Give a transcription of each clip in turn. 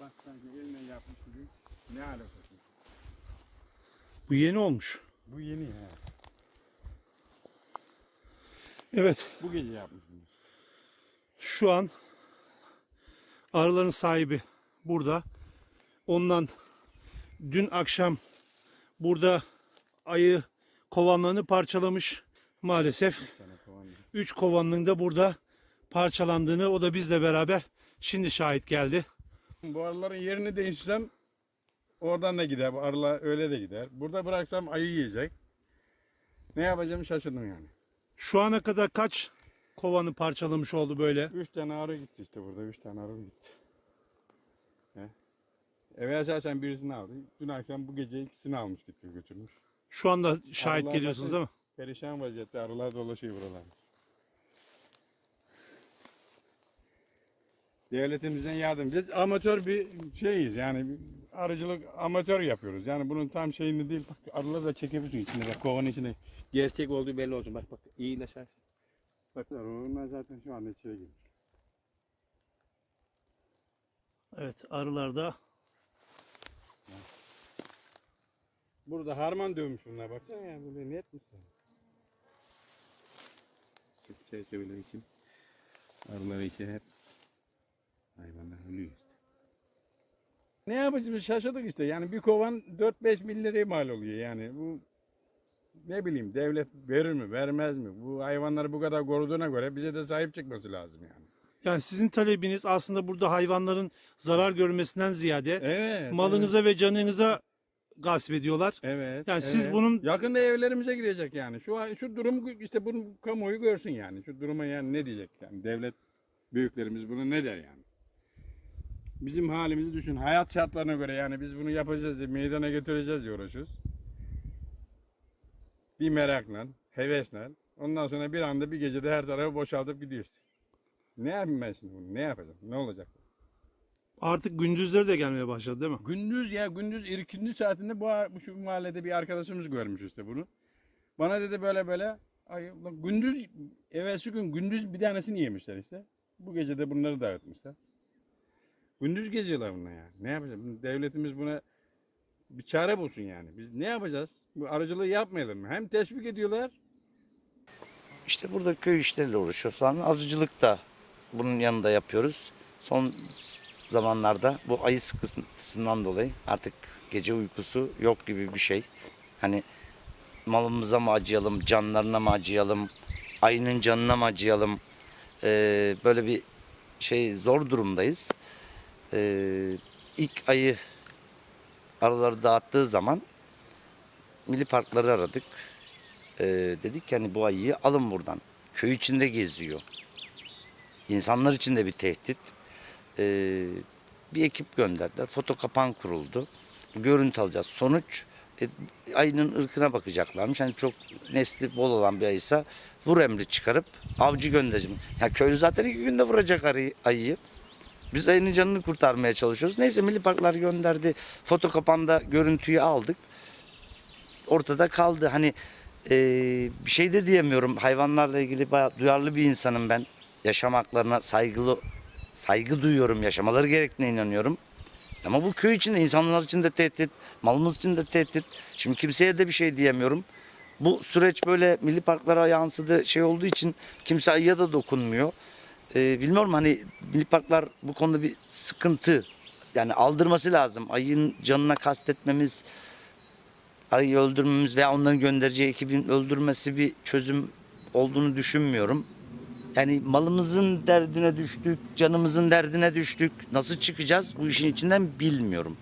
Bak sanki eline yapmış gibi. Ne alakası? Bu yeni olmuş. Bu yeni ha. Evet Bu gece yapmış bunu. şu an arıların sahibi burada. Ondan dün akşam burada ayı kovanlarını parçalamış maalesef. Bir tane kovan. 3 kovanının da burada parçalandığını o da bizle beraber şimdi şahit geldi. Bu arıların yerini değiştirsem oradan da gider. Bu arılar öyle de gider. Burada bıraksam ayı yiyecek. Ne yapacağımı şaşırdım yani. Şu ana kadar kaç kovanı parçalamış oldu böyle? Üç tane arı gitti işte burada. Üç tane arı gitti. He. Eve açarsan birisini aldı. Dün akşam bu gece ikisini almış gitti götürmüş. Şu anda şahit Allah geliyorsunuz bakın. değil mi? Perişan vaziyette arılar dolaşıyor buralarımız. Devletimizden yardım. Biz amatör bir şeyiz yani arıcılık amatör yapıyoruz. Yani bunun tam şeyini değil. Bak arıları da çekebiliyorsun içinde bak kovanın içinde. Gerçek olduğu belli olsun. Bak bak iyileşer. Bak onlar zaten şu anda içeri girmiş. Evet arılarda Burada harman dövmüş bunlar baksana ya burada ne etmişler. Sık çerçeveler için. Arılar için hep Ne yapacağız şaşırdık işte yani bir kovan 4-5 bin liraya mal oluyor yani bu ne bileyim devlet verir mi vermez mi bu hayvanları bu kadar koruduğuna göre bize de sahip çıkması lazım yani. yani sizin talebiniz aslında burada hayvanların zarar görmesinden ziyade Evet. malınıza ve canınıza gasp ediyorlar. Evet. Yani siz evet. bunun- yakında evlerimize girecek yani. Şu şu durum işte bunu kamuoyu görsün yani. Şu duruma yani ne diyecek yani devlet büyüklerimiz bunu ne der yani? Bizim halimizi düşün. Hayat şartlarına göre yani biz bunu yapacağız diye meydana getireceğiz diye uğraşıyoruz. Bir merakla, hevesle. Ondan sonra bir anda bir gecede her tarafı boşaltıp gidiyoruz. Ne yapayım ben şimdi bunu? Ne yapacağım? Ne olacak? Artık gündüzleri de gelmeye başladı değil mi? Gündüz ya gündüz ikindi saatinde bu, bu şu mahallede bir arkadaşımız görmüş işte bunu. Bana dedi böyle böyle. Ay, gündüz evvelsi gün gündüz bir tanesini yemişler işte. Bu gece de bunları dağıtmışlar. Gündüz geziyorlar bunlar ya. Ne yapacağız? Devletimiz buna bir çare bulsun yani. Biz ne yapacağız? Bu arıcılığı yapmayalım mı? Hem teşvik ediyorlar. İşte burada köy işleriyle uğraşıyoruz falan. Arıcılık da bunun yanında yapıyoruz. Son zamanlarda bu ayı sıkıntısından dolayı artık gece uykusu yok gibi bir şey. Hani malımıza mı acıyalım, canlarına mı acıyalım, ayının canına mı acıyalım? Ee, böyle bir şey zor durumdayız. Ee, ilk ayı arıları dağıttığı zaman milli parkları aradık. Ee, dedik ki hani bu ayıyı alın buradan. Köy içinde geziyor. İnsanlar için de bir tehdit. Ee, bir ekip gönderdiler. Foto kapan kuruldu. Görüntü alacağız. Sonuç e, ayının ırkına bakacaklarmış. Hani çok nesli bol olan bir ayıysa vur emri çıkarıp avcı göndereceğim. Ya köylü zaten iki günde vuracak ayıyı. Biz ayının canını kurtarmaya çalışıyoruz. Neyse milli parklar gönderdi. Foto kapanda görüntüyü aldık. Ortada kaldı. Hani ee, bir şey de diyemiyorum. Hayvanlarla ilgili bayağı duyarlı bir insanım ben. Yaşam haklarına saygılı saygı duyuyorum. Yaşamaları gerektiğine inanıyorum. Ama bu köy içinde insanlar için de tehdit, malımız için de tehdit. Şimdi kimseye de bir şey diyemiyorum. Bu süreç böyle milli parklara yansıdı şey olduğu için kimse ayıya da dokunmuyor. Ee, bilmiyorum hani milli parklar bu konuda bir sıkıntı. Yani aldırması lazım. Ayın canına kastetmemiz, ayı öldürmemiz veya onların göndereceği ekibin öldürmesi bir çözüm olduğunu düşünmüyorum. Yani malımızın derdine düştük, canımızın derdine düştük. Nasıl çıkacağız bu işin içinden bilmiyorum.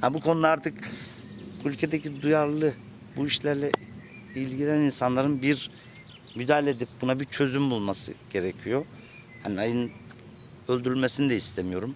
Ha, bu konuda artık ülkedeki duyarlı bu işlerle ilgilenen insanların bir müdahale edip buna bir çözüm bulması gerekiyor. Hani ayın öldürülmesini de istemiyorum.